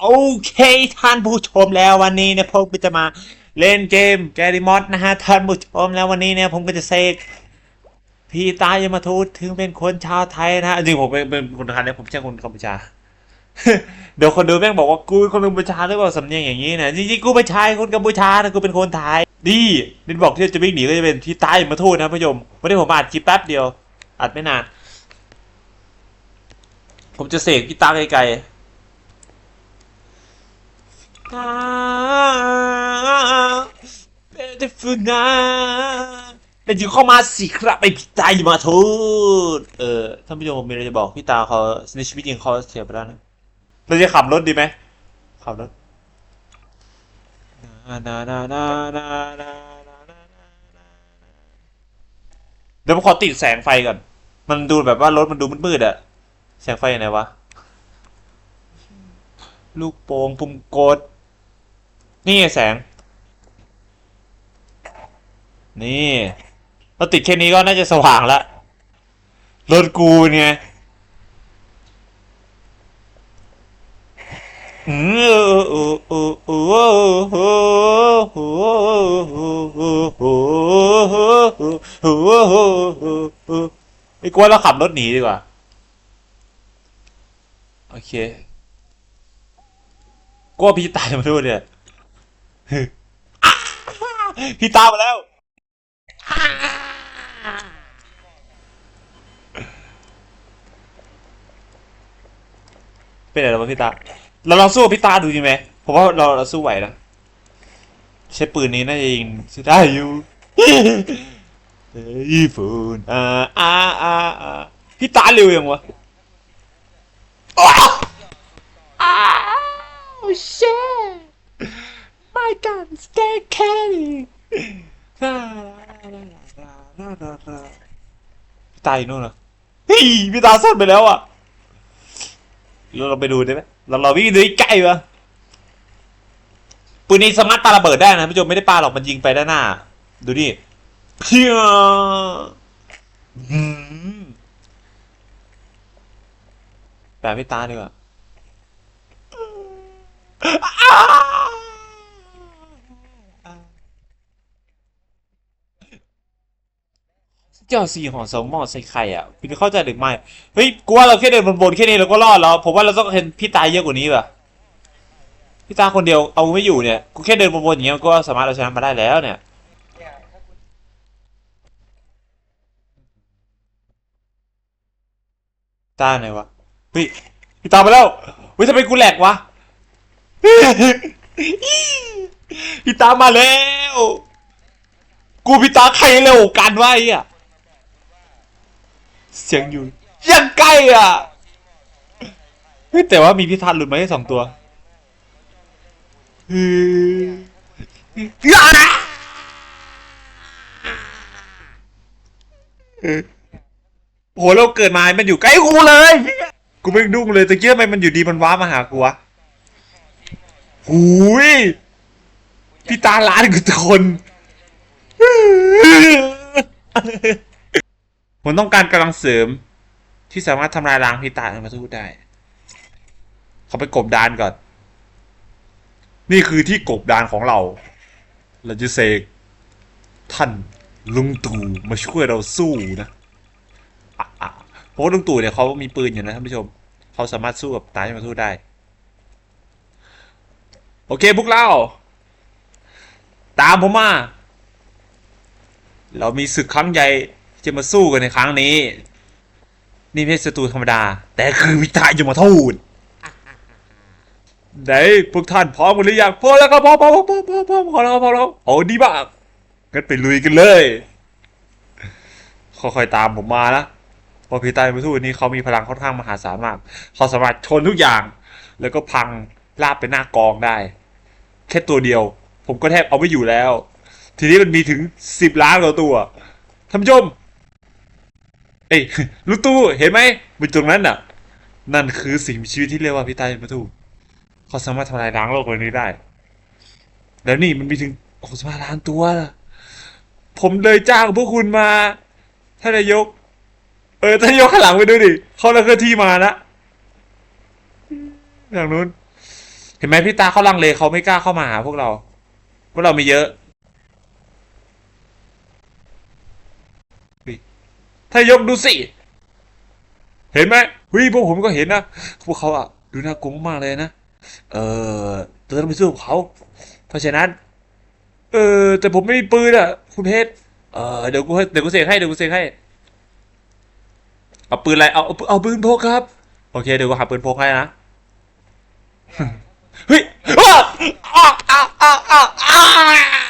โอเคท่านผู้ชมแล้ววันนี้เนี่ยผมก็จะมาเล่นเกมแกริมอดนะฮะท่านผู้ชมแล้ววันนี้เนี่ยผมก็จะเซกพี่ตายมาทูตถึงเป็นคนชาวไทยนะฮะจริงผมเป็นเป็นคนไทยนะผมไม่ใช่คนกัมพูชา เดี๋ยวคนดูแม่งบอกว่ากูเป็นคนกัมพูชาหรือเปล่าสำเนียงอย่างนี้นะจริงๆกูไม่ใช่คนกัมพูชานะกูเป็นคนไทยดีนินบอกที่จะวิ่งหนีก็จะเป็นพี่ตายมาทูตนะผู้ชมวันนี้ผมอัดคลิปแป๊บเดียวอัดไม่นานผมจะเสกพี่ตาไกลๆ beautiful night แต่อยู่เข้ามาสิครับไอพี่ตาอย่ามาทูดเออท่านผู้ชมผมมีอะไรจะบอกพี่ตาเขาในชีวิตจริงเขาเสียไปแล้วนะเราจะขับรถดีไหมขับรถนานานานานานานาเดี๋ยวผมขอติดแสงไฟก่อน มันดูแบบว่ารถมันดูมืดๆอะแสงไฟไหนวะ ลูกโป่งปุ่มกด นี่แสง นี่เราติดแค่นี้ก็น่าจะสว่างละรถกูเนี่ยอืออเออเออเออเออเออไอ้กลัวเราขับรถหนีดีกว่า โอเคกลัวพี่ตายมาด้วยเนี่ย พี่ตามมาแล้ว เป็นอะไรวะพี่ตา เราลองสู้กับพี่ตาดูดีไหมผมว่าเราเราสู้ไหวนะใช้ปืนนี้น่าจะยิงได้อยู่เฮ้ยฟูนอ่าอ่าอ่าอ่าพี่ตาเร็วยังวะอ้าว Oh I can't stay Kenny ตายนู่นเหรอเฮ้ยพี่ตาซ่อนไปแล้วอะเราไปดูได้ไหมเราเราวิ่งดูใกล้ๆปะปืนนี้สามารถปาระเบิดได้นะพี่โจไม่ได้ปาหรอกมันยิงไปด้านหน้า ดูดิเพียแปลพี่ตาดีกว่า เจ้าสี่ห่อสองหม้อใส่ไข่อะคุณเข้าใจหรือไม่เฮ้ยกูว่าเราแค่เดินบนๆแค่นี้เราก็รอดแล้วผมว่าเราต้องเห็นพี่ตายเยอะกว่านี้ป่ะพี่ตาคนเดียวเอาไม่อยู่เนี่ยกูแค่เดินบนๆอย่างเงี้ยก็สามารถเอาชนะมาได้แล้วเนี่ยตาไหนวะเฮ้ยพี่ตามมาแล้วเฮ้ยทำไมกูแหลกวะพี่ตามมาแล้ว กูพี่ตาใครเร็วกันวะไอ้อะ เสียงอยู่ยังใกล้อะเฮ้ยแต่ว่ามีพิทัศน์หลุดมาได้สองตัวเฮ้ยอะโหเราเกิดมา มันอยู่ใกล้กูเลย กูไม่ดุ้งเลยตะเกียบทำไมมันอยู่ดีมันว้ามาหากูวะหูยพี่ตาล้านกูทน ผมต้องการกำลังเสริม ที่สามารถทำลายล้างพิตาในมาทูตได้ เขาไปกบดานก่อน นี่คือที่กบดานของเรา เราจะเสกท่านลุงตู่มาช่วยเราสู้นะเพราะว่าลุงตู่เนี่ยเขามีปืนอยู่นะท่านผู้ชม เขาสามารถสู้กับตายมาทูตได้ โอเคพวกเรา ตามผมมา เรามีศึกครั้งใหญ่ จะมาสู้กันในครั้งนี้ นี่ไม่ใช่ศัตรูธรรมดา แต่คือวิทายมทูตไหนพวกท่านพร้อมกันหรือยังพร้อมแล้วครับพร้อมพร้อมพร้อมพร้อมพร้อมพร้อมแล้วพร้อมแล้วโอ้ดีมากงั้นไปลุยกันเลยค่อยๆตามผมมานะพราะพิตายมาทูตนี้เขามีพลังค่อนข้างมหาศาลมากเขาสามารถชนทุกอย่าง แล้วก็พังลาบไปหน้ากองได้ แค่ตัวเดียว ผมก็แทบเอาไม่อยู่แล้ว ทีนี้มันมีถึงสิบล้านกว่าตัวท่านผู้ชม เอ้ยลูกตู้เห็นไหมบนตรงนั้นน่ะ นั่นคือสิ่งมีชีวิตที่เรียกว่าพิตายมาทูเขาสามารถทำลายล้างโลกใบนี้ได้ แล้วนี่มันมีถึงโอ้สมาล้านตัวละผมเลยจ้างพวกคุณมาท่านนายก เออท่านนายกข้างหลังไปดูดิเขาแล้วเคลื่อนที่มานะอย่างนู้น เห็นไหมพี่ตาเขาลังเลเขาไม่กล้าเข้ามาหาพวกเรา พวกเรามีเยอะเฮ้ย ถ้ายกดูสิ เห็นไหมเฮ้ยพวกผมก็เห็นนะ พวกเขาอะดูน่ากลัวมากเลยนะ เออเราต้องไปสู้กับเขา เพราะฉะนั้น เออ แต่ผมไม่มีปืนอะคุณเพชร เออเดี๋ยวกูให้เดี๋ยวกูเสกให้ เดี๋ยวกูเสกให้ เอาปืนอะไรเอาเอา เอาปืนพกครับ โอเค เดี๋ยวกูหาปืนพกให้นะ เฮ้ยอ้าวอ้าวอ้าวอ้าวอ้าวอ้าว